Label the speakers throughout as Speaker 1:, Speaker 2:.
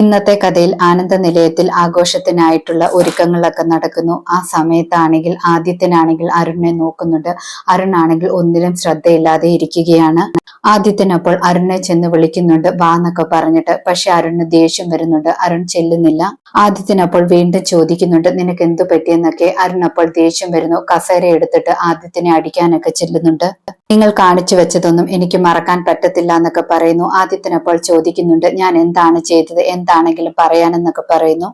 Speaker 1: ഇന്നത്തെ കഥയിൽ ആനന്ദ നിലയത്തിൽ ആഘോഷത്തിനായിട്ടുള്ള ഒരുക്കങ്ങളൊക്കെ നടക്കുന്നു. ആ സമയത്താണെങ്കിൽ ആദ്യത്തിനാണെങ്കിൽ അരുണിനെ നോക്കുന്നുണ്ട്. അരുണാണെങ്കിൽ ഒന്നിലും ശ്രദ്ധയില്ലാതെ ഇരിക്കുകയാണ്. ആദ്യത്തിനപ്പോൾ അരുണെ ചെന്ന് വിളിക്കുന്നുണ്ട്. വാ എന്നൊക്കെ പറഞ്ഞിട്ട് പക്ഷെ അരുണിന് ദേഷ്യം വരുന്നുണ്ട്. അരുൺ ചെല്ലുന്നില്ല. ആദ്യത്തിനപ്പോൾ വീണ്ടും ചോദിക്കുന്നുണ്ട്. നിനക്ക് എന്തു പറ്റിയെന്നൊക്കെ? അരുൺ അപ്പോൾ ദേഷ്യം വരുന്നു. കസേര എടുത്തിട്ട് ആദ്യത്തിനെ അടിക്കാനൊക്കെ ചെല്ലുന്നുണ്ട്. നിങ്ങൾ കാണിച്ചു വെച്ചതൊന്നും എനിക്ക് മറക്കാൻ പറ്റത്തില്ല എന്നൊക്കെ പറയുന്നു. ആദ്യത്തിനപ്പോൾ ചോദിക്കുന്നുണ്ട്. ഞാൻ എന്താണ് ചെയ്തത്? എന്താണെങ്കിലും പറയാനെന്നൊക്കെ പറയുന്നു.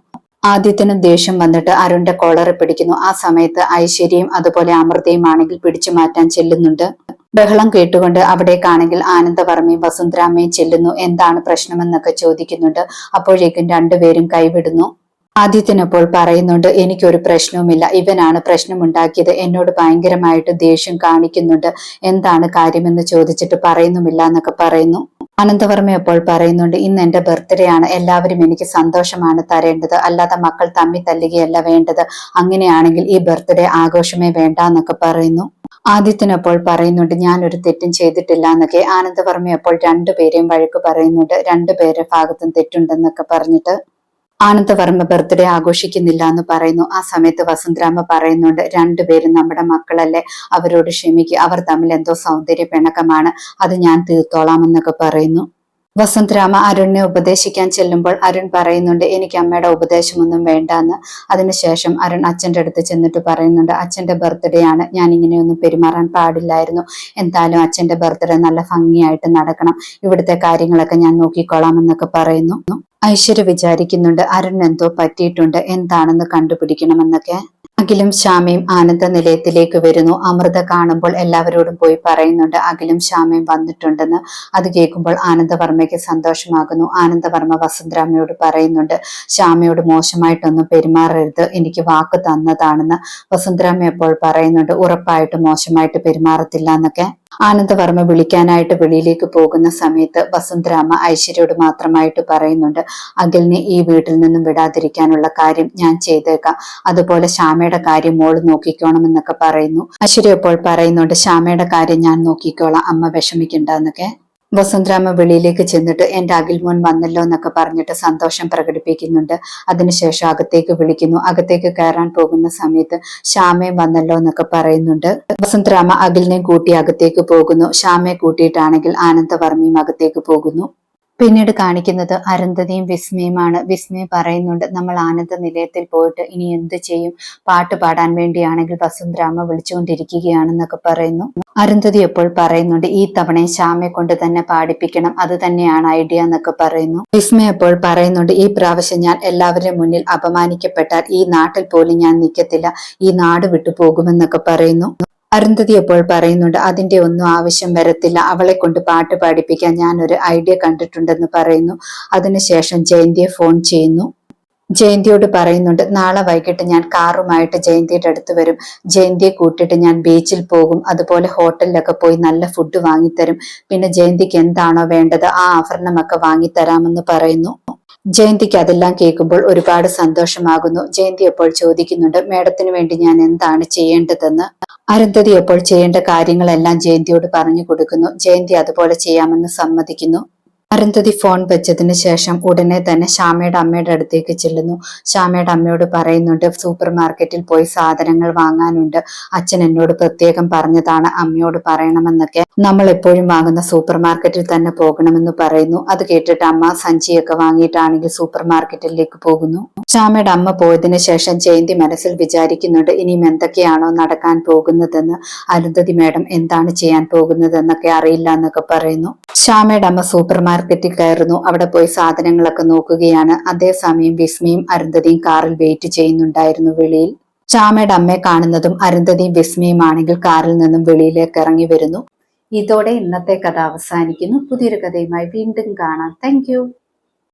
Speaker 1: ആദ്യത്തിന് ദേഷ്യം വന്നിട്ട് അരുണിന്റെ കോളറ് പിടിക്കുന്നു. ആ സമയത്ത് ഐശ്വര്യയും അതുപോലെ അമൃതയും ആണെങ്കിൽ പിടിച്ചു മാറ്റാൻ ചെല്ലുന്നുണ്ട്. ബഹളം കേട്ടുകൊണ്ട് അവിടേക്കാണെങ്കിൽ ആനന്ദവർമ്മയും വസുന്ധരാമ്മയും ചെല്ലുന്നു. എന്താണ് പ്രശ്നമെന്നൊക്കെ ചോദിക്കുന്നുണ്ട്. അപ്പോഴേക്കും രണ്ടുപേരും കൈവിടുന്നു. ആദ്യത്തിനപ്പോൾ പറയുന്നുണ്ട് എനിക്കൊരു പ്രശ്നവുമില്ല. ഇവനാണ് പ്രശ്നമുണ്ടാക്കിയത്. എന്നോട് ഭയങ്കരമായിട്ട് ദേഷ്യം കാണിക്കുന്നുണ്ട്. എന്താണ് കാര്യമെന്ന് ചോദിച്ചിട്ട് പറയുന്നുമില്ല എന്നൊക്കെ പറയുന്നു. അനന്തവർമ്മ അപ്പോൾ പറയുന്നുണ്ട് ഇന്ന് എന്റെ ബർത്ത്ഡേ ആണ്. എല്ലാവരും എനിക്ക് സന്തോഷമാണ് തരേണ്ടത്. അല്ലാതെ മക്കൾ തമ്മി തല്ലുകയല്ല വേണ്ടത്. അങ്ങനെയാണെങ്കിൽ ഈ ബർത്ത്ഡേ ആഘോഷമേ വേണ്ട എന്നൊക്കെ പറയുന്നു ആദിത്യനപ്പോൾ പറയുന്നുണ്ട് ഞാൻ ഒരു തെറ്റും ചെയ്തിട്ടില്ല എന്നൊക്കെ. ആനന്ദവർമ്മ അപ്പോൾ രണ്ടുപേരെയും വഴക്ക് പറയുന്നുണ്ട് രണ്ടുപേരുടെ ഭാഗത്തും തെറ്റുണ്ടെന്നൊക്കെ പറഞ്ഞിട്ട് ആനന്ദവർമ്മ ബർത്ത്ഡേ ആഘോഷിക്കുന്നില്ല എന്ന് പറയുന്നു. ആ സമയത്ത് വസന്തരാമ പറയുന്നുണ്ട് രണ്ടുപേരും നമ്മുടെ മക്കളല്ലേ? അവരോട് ക്ഷമിക്കുക അവർ തമ്മിൽ എന്തോ സൗന്ദര്യ പിണക്കമാണ് അത് ഞാൻ തീർത്തോളാം എന്നൊക്കെ പറയുന്നു. വസന്തരാമ അരുണിനെ ഉപദേശിക്കാൻ ചെല്ലുമ്പോൾ അരുൺ പറയുന്നുണ്ട് എനിക്ക് അമ്മയുടെ ഉപദേശമൊന്നും വേണ്ടെന്ന്. അതിനുശേഷം അരുൺ അച്ഛന്റെ അടുത്ത് ചെന്നിട്ട് പറയുന്നുണ്ട് അച്ഛന്റെ ബർത്ത്ഡേ ആണ്. ഞാൻ ഇങ്ങനെയൊന്നും പെരുമാറാൻ പാടില്ലായിരുന്നു. എന്തായാലും അച്ഛന്റെ ബർത്ത്ഡേ നല്ല ഭംഗിയായിട്ട് നടക്കണം. ഇവിടുത്തെ കാര്യങ്ങളൊക്കെ ഞാൻ നോക്കിക്കോളാം എന്നൊക്കെ പറയുന്നു. ഐശ്വര്യ വിചാരിക്കുന്നുണ്ട് അരുൺ എന്തോ പറ്റിയിട്ടുണ്ട് എന്താണെന്ന് കണ്ടുപിടിക്കണമെന്നൊക്കെ. അഖിലും ശ്യാമയും ആനന്ദ നിലയത്തിലേക്ക് വരുന്നു. അമൃത കാണുമ്പോൾ എല്ലാവരോടും പോയി പറയുന്നുണ്ട് അഖിലും ശ്യാമയും വന്നിട്ടുണ്ടെന്ന്. അത് കേൾക്കുമ്പോൾ ആനന്ദവർമ്മയ്ക്ക് സന്തോഷമാകുന്നു. ആനന്ദവർമ്മ വസുന്ധരാമയോട് പറയുന്നുണ്ട് ശ്യാമയോട് മോശമായിട്ടൊന്നും പെരുമാറരുത്. എനിക്ക് വാക്ക് തന്നതാണെന്ന് വസുന്ധരാമ അപ്പോൾ പറയുന്നുണ്ട്? ഉറപ്പായിട്ട് മോശമായിട്ട് പെരുമാറത്തില്ല എന്നൊക്കെ. ആനന്ദവർമ്മ വിളിക്കാനായിട്ട് വെളിയിലേക്ക് പോകുന്ന സമയത്ത് വസന്തരാമ ഐശ്വര്യയോട് മാത്രമായിട്ട് പറയുന്നുണ്ട് അഖിലിനെ ഈ വീട്ടിൽ നിന്നും വിടാതിരിക്കാനുള്ള കാര്യം ഞാൻ ചെയ്തേക്കാം. അതുപോലെ ശ്യാമയുടെ കാര്യം മോൾ നോക്കിക്കോണമെന്നൊക്കെ പറയുന്നു. ഐശ്വര്യ ഇപ്പോൾ പറയുന്നുണ്ട് ശ്യാമയുടെ കാര്യം ഞാൻ നോക്കിക്കോളാം. അമ്മ വിഷമിക്കണ്ട എന്നൊക്കെ. വസുന്ധരാമ വെളിയിലേക്ക് ചെന്നിട്ട് എന്റെ അഖിൽമോൻ വന്നല്ലോ എന്നൊക്കെ പറഞ്ഞിട്ട് സന്തോഷം പ്രകടിപ്പിക്കുന്നുണ്ട്. അതിനുശേഷം അകത്തേക്ക് വിളിക്കുന്നു. അകത്തേക്ക് കയറാൻ പോകുന്ന സമയത്ത് ശ്യാമയും വന്നല്ലോ എന്നൊക്കെ പറയുന്നുണ്ട്. വസന്തരാമ അഖിലിനെയും കൂട്ടി അകത്തേക്ക് പോകുന്നു. ശ്യാമയെ കൂട്ടിയിട്ടാണെങ്കിൽ ആനന്ദവർമ്മയും അകത്തേക്ക് പോകുന്നു. പിന്നീട് കാണിക്കുന്നത് അരുന്ധതിയും വിസ്മയുമാണ്. വിസ്മയ പറയുന്നുണ്ട് നമ്മൾ ആനന്ദ നിലയത്തിൽ പോയിട്ട് ഇനി എന്ത് ചെയ്യും? പാട്ട് പാടാൻ വേണ്ടിയാണെങ്കിൽ വസുന്ധരാമ വിളിച്ചുകൊണ്ടിരിക്കുകയാണെന്നൊക്കെ പറയുന്നു. അരുന്ധതി എപ്പോൾ പറയുന്നുണ്ട് ഈ തവണ ശ്യാമയെ കൊണ്ട് തന്നെ പാടിപ്പിക്കണം അത് തന്നെയാണ് ഐഡിയ എന്നൊക്കെ പറയുന്നു. വിസ്മയ എപ്പോൾ പറയുന്നുണ്ട് ഈ പ്രാവശ്യം ഞാൻ എല്ലാവരുടെ മുന്നിൽ അപമാനിക്കപ്പെട്ടാൽ ഈ നാട്ടിൽ പോലും ഞാൻ നിൽക്കത്തില്ല ഈ നാട് വിട്ടു പോകുമെന്നൊക്കെ പറയുന്നു. അരുന്ധതി അപ്പോൾ പറയുന്നുണ്ട് അതിന്റെ ഒന്നും ആവശ്യം വരത്തില്ല. അവളെ കൊണ്ട് പാട്ട് പാടിപ്പിക്കാൻ ഞാൻ ഒരു ഐഡിയ കണ്ടിട്ടുണ്ടെന്ന് പറയുന്നു. അതിനുശേഷം ജയന്തിയെ ഫോൺ ചെയ്യുന്നു. ജയന്തിയോട് പറയുന്നുണ്ട് നാളെ വൈകിട്ട് ഞാൻ കാറുമായിട്ട് ജയന്തിയുടെ അടുത്ത് വരും. ജയന്തിയെ കൂട്ടിയിട്ട് ഞാൻ ബീച്ചിൽ പോകും. അതുപോലെ ഹോട്ടലിലൊക്കെ പോയി നല്ല ഫുഡ് വാങ്ങിത്തരും. പിന്നെ ജയന്തിക്ക് എന്താണോ വേണ്ടത് ആ ആഭരണമൊക്കെ വാങ്ങിത്തരാമെന്ന് പറയുന്നു. ജയന്തിക്ക് അതെല്ലാം കേൾക്കുമ്പോൾ ഒരുപാട് സന്തോഷമാകുന്നു. ജയന്തി അപ്പോൾ ചോദിക്കുന്നുണ്ട് മേഡത്തിന് വേണ്ടി ഞാൻ എന്താണ് ചെയ്യേണ്ടതെന്ന്? അരുന്ധതി അപ്പോൾ ചെയ്യേണ്ട കാര്യങ്ങളെല്ലാം ജയന്തിയോട് പറഞ്ഞു കൊടുക്കുന്നു. ജയന്തി അതുപോലെ ചെയ്യാമെന്ന് സമ്മതിക്കുന്നു. അരുന്ധതി ഫോൺ വെച്ചതിന് ശേഷം ഉടനെ തന്നെ ശ്യാമയുടെ അമ്മയുടെ അടുത്തേക്ക് ചെല്ലുന്നു. ശ്യാമയുടെ അമ്മയോട് പറയുന്നുണ്ട് സൂപ്പർ മാർക്കറ്റിൽ പോയി സാധനങ്ങൾ വാങ്ങാനുണ്ട്. അച്ഛൻ എന്നോട് പ്രത്യേകം പറഞ്ഞതാണ് അമ്മയോട് പറയണമെന്നൊക്കെ. നമ്മൾ എപ്പോഴും വാങ്ങുന്ന സൂപ്പർ മാർക്കറ്റിൽ തന്നെ പോകണമെന്ന് പറയുന്നു. അത് കേട്ടിട്ട് അമ്മ സഞ്ചിയൊക്കെ വാങ്ങിയിട്ടാണെങ്കിൽ സൂപ്പർ മാർക്കറ്റിലേക്ക് പോകുന്നു. ശ്യാമയുടെ അമ്മ പോയതിന് ശേഷം ജയന്തി മനസ്സിൽ വിചാരിക്കുന്നുണ്ട് ഇനിയും എന്തൊക്കെയാണോ നടക്കാൻ പോകുന്നതെന്ന്? അരുന്ധതി മേഡം എന്താണ് ചെയ്യാൻ പോകുന്നതെന്നൊക്കെ അറിയില്ല എന്നൊക്കെ പറയുന്നു. ശ്യാമയുടെ അമ്മ സൂപ്പർ മാർക്കറ്റിൽ കയറുന്നു. അവിടെ പോയി സാധനങ്ങളൊക്കെ നോക്കുകയാണ്. അതേസമയം വിസ്മയും അരുന്ധതിയും കാറിൽ വെയിറ്റ് ചെയ്യുന്നുണ്ടായിരുന്നു വെളിയിൽ. ചാമയുടെ അമ്മയെ കാണുന്നതും അരുന്ധതിയും വിസ്മയും ആണെങ്കിൽ കാറിൽ നിന്നും വെളിയിലേക്ക് ഇറങ്ങി വരുന്നു. ഇതോടെ ഇന്നത്തെ കഥ അവസാനിക്കുന്നു. പുതിയൊരു കഥയുമായി വീണ്ടും കാണാം. താങ്ക്